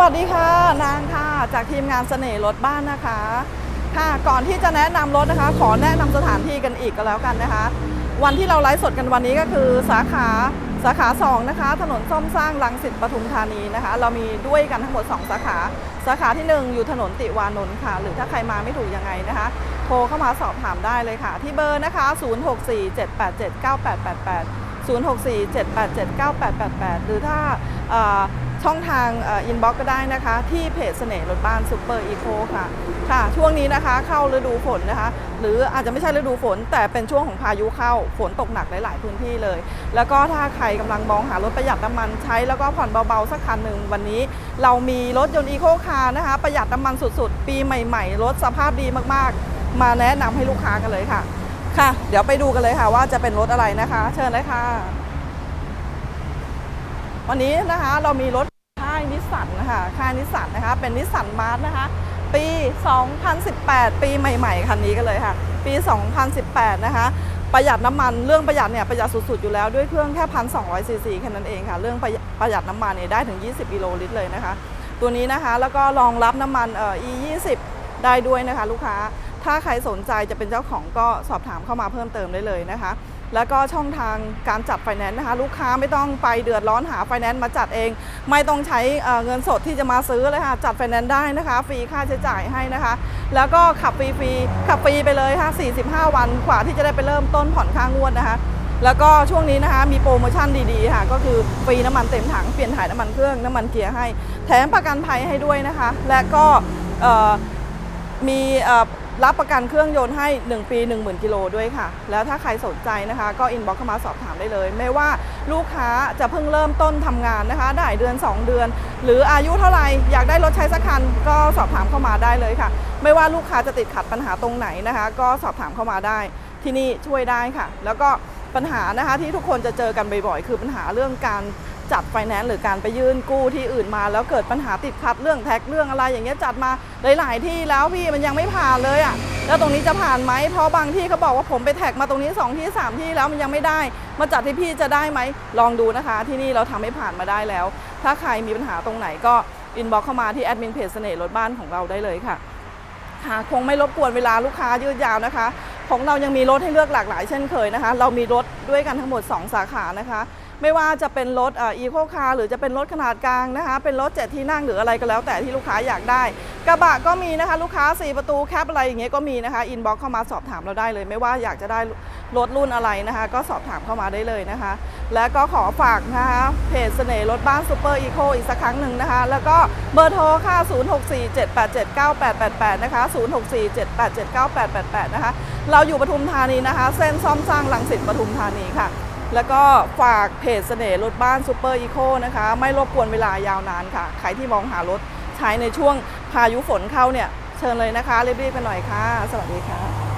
วัสดีค่ะ นางค่ะ จากทีมงานเสน่ห์รถบ้านนะคะ ค่ะ ก่อนที่จะแนะนำรถนะคะ ขอแนะนำสถานที่กันอีกก็แล้วกันนะคะ วันที่เราไลฟ์สดกันวันนี้ก็คือสาขาสาขา 2 นะคะ ถนนซ่อมสร้างลังสิตปทุมธานีนะคะ เรามีด้วยกันทั้งหมด 2 สาขา สาขาที่ 1 อยู่ถนนติวานนท์ค่ะ หรือถ้าใครมาไม่ถูกยังไงนะคะ โทรเข้ามาสอบถามได้เลยค่ะ ที่เบอร์นะคะ 0647879888 0647879888 หรือถ้าช่องทางอินบ็อกก็ได้นะคะ ที่เพจเสน่ห์รถบ้านซูเปอร์อีโคค่ะค่ะ ช่วงนี้นะคะเข้าฤดูฝนนะคะ หรืออาจจะไม่ใช่ฤดูฝน แต่เป็นช่วงของพายุเข้าฝนตกหนักหลาย ๆ พื้นที่เลย แล้วก็ถ้าใครกำลังมองหารถประหยัดน้ำมันใช้แล้วก็ผ่อนเบา ๆ สักคันหนึ่งวันนี้ เรามีรถยนต์อีโคคาร์นะคะ ประหยัดน้ำมันสุด ๆ ปีใหม่ ๆ รถสภาพดีมาก ๆ มาแนะนำให้ลูกค้ากันเลยค่ะ ค่ะ เดี๋ยวไปดูกันเลยค่ะ ว่าจะเป็นรถอะไรนะคะ เชิญเลยค่ะ วันนี้นะคะเรามีรถค่ายนิสสันนะคะค่ายนิสสันนะคะ เป็นนิสสันมาร์นะคะ ปี 2018 ปีใหม่ ๆ คันนี้กันเลยค่ะ ปี 2018 นะคะ ประหยัดน้ำมันเรื่องประหยัดเนี่ยประหยัดสุดๆอยู่แล้วด้วยเครื่องแค่1,200ซีซีแค่นั้นเองค่ะ เรื่องประหยัดประหยดน้ำมันเนี่ยได้ถึง 20กิโลลิตรเลยนะคะ ตัวนี้นะคะแล้วก็รองรับน้ำมันเอ่อ E20 ได้ด้วยนะคะ ลูกค้า ถ้าใครสนใจจะเป็นเจ้าของก็สอบถามเข้ามาเพิ่มเติมได้เลยนะคะ แล้วก็ช่องทางการจัดไฟแนนซ์นะคะ ลูกค้าไม่ต้องไปเดือดร้อนหาไฟแนนซ์มาจัดเอง ไม่ต้องใช้เงินสดที่จะมาซื้อเลยค่ะจัดไฟแนนซ์ได้นะคะฟรีค่าใช้จ่ายให้นะคะ แล้วก็ขับฟรีๆขับฟรีไปเลยค่ะ45 วันกว่าที่จะได้ไปเริ่มต้นผ่อนค่างวดนะคะแล้วก็ช่วงนี้นะคะมีโปรโมชั่นดีๆค่ะ ก็คือฟรีน้ำมันเต็มถังเปลี่ยนถ่ายน้ำมันเครื่องน้ำมันเกียร์ให้ แถมประกันภัยให้ด้วยนะคะ และก็มีเรับประกันเครื่องยนต์ให้ 1 ปี 10,000 กิโลด้วยค่ะ แล้วถ้าใครสนใจนะคะ ก็อินบ็อกเข้ามาสอบถามได้เลย ไม่ว่าลูกค้าจะเพิ่งเริ่มต้นทำงานนะคะ ได้เดือน 2 เดือน หรืออายุเท่าไหร่อยากได้รถใช้สักคันก็สอบถามเข้ามาได้เลยค่ะ ไม่ว่าลูกค้าจะติดขัดปัญหาตรงไหนนะคะ ก็สอบถามเข้ามาได้ ที่นี่ช่วยได้ค่ะ แล้วก็ปัญหานะคะที่ทุกคนจะเจอกันบ่อยๆ คือปัญหาเรื่องการ จัดไฟแนนซ์หรือการไปยื่นกู้ที่อื่นมา แล้วเกิดปัญหาติดขัดเรื่องแท็กเรื่องอะไรอย่างเงี้ยจัดมาหลายๆที่แล้วพี่มันยังไม่ผ่านเลยอะ่ะแล้วตรงนี้จะผ่านไหมเพราะบางที่เขาบอกว่าผมไปแท็กมาตรงนี้ 2 ที่ 3 ที่แล้วมันยังไม่ได้ มาจัดที่พี่จะได้ไหมลองดูนะคะ ที่นี่เราทำให้ผ่านมาได้แล้ว ถ้าใครมีปัญหาตรงไหนก็อินบ็อกเข้ามาที่แอดมินเพจเสน่ห์รถบ้านของเราได้เลยค่ะค่ะคงไม่รบกวนเวลาลูกค้ายืดยาวนะคะ ของเรายังมีรถให้เลือกหลากหลายเช่นเคยนะคะ เรามีรถด้วยกันทั้งหมด 2 สาขานะคะ ไม่ว่าจะเป็นรถอีโคคาร์หรือจะเป็นรถขนาดกลางนะคะ เป็นรถเจ็ดที่นั่งหรืออะไรก็แล้วแต่ที่ลูกค้าอยากได้ กระบะก็มีนะคะลูกค้า 4 ประตูแคปอะไรอย่างเงี้ยก็มีนะคะอินบ็อกเข้ามาสอบถามเราได้เลย ไม่ว่าอยากจะได้รถรุ่นอะไรนะคะ ก็สอบถามเข้ามาได้เลยนะคะ และก็ขอฝากนะคะเพจเสน่ห์รถบ้านซูเปอร์อีโคอีกสักครั้งหนึ่งนะคะ แล้วก็เบอร์โทรค่ะ 0647879888 นะคะ 0647879888 นะคะ เราอยู่ปทุมธานีนะคะ เส้นซ่อมสร้างลังสิตปทุมธานีค่ะ แล้วก็ฝากเพจเสน่ห์รถบ้านซูเปอร์อีโคนะคะ ไม่รบกวนเวลายาวนานค่ะ ใครที่มองหารถใช้ในช่วงพายุฝนเข้าเนี่ย เชิญเลยนะคะรีบๆกันหน่อยค่ะ สวัสดีค่ะ